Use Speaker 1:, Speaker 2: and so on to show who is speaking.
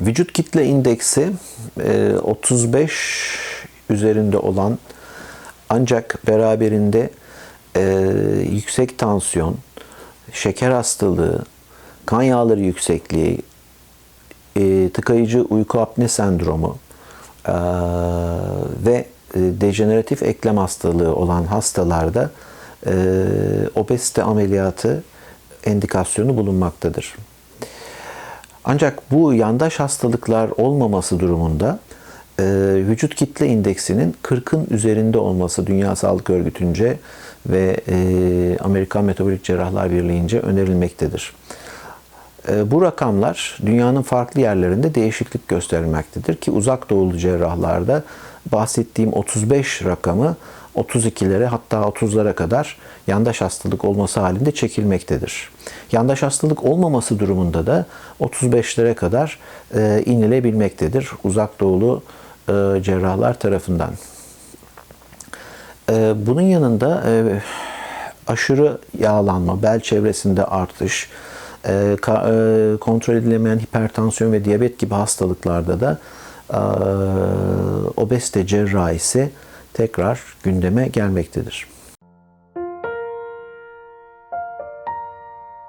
Speaker 1: Vücut kitle indeksi e, 35 üzerinde olan ancak beraberinde e, yüksek tansiyon, şeker hastalığı, kan yağları yüksekliği, e, tıkayıcı uyku apne sendromu e, ve e, dejeneratif eklem hastalığı olan hastalarda e, obezite ameliyatı endikasyonu bulunmaktadır. Ancak bu yandaş hastalıklar olmaması durumunda e, vücut kitle indeksinin 40'ın üzerinde olması Dünya Sağlık Örgütü'nce ve e, Amerikan Metabolik Cerrahlar Birliği'nce önerilmektedir. E, bu rakamlar dünyanın farklı yerlerinde değişiklik göstermektedir ki uzak doğulu cerrahlarda bahsettiğim 35 rakamı 32'lere hatta 30'lara kadar yandaş hastalık olması halinde çekilmektedir. Yandaş hastalık olmaması durumunda da 35'lere kadar e, inilebilmektedir uzak doğulu e, cerrahlar tarafından. E, bunun yanında aşırı yağlanma, bel çevresinde artış, e, e, kontrol edilemeyen hipertansiyon ve diyabet gibi hastalıklarda da e, cerrahisi tekrar gündeme gelmektedir.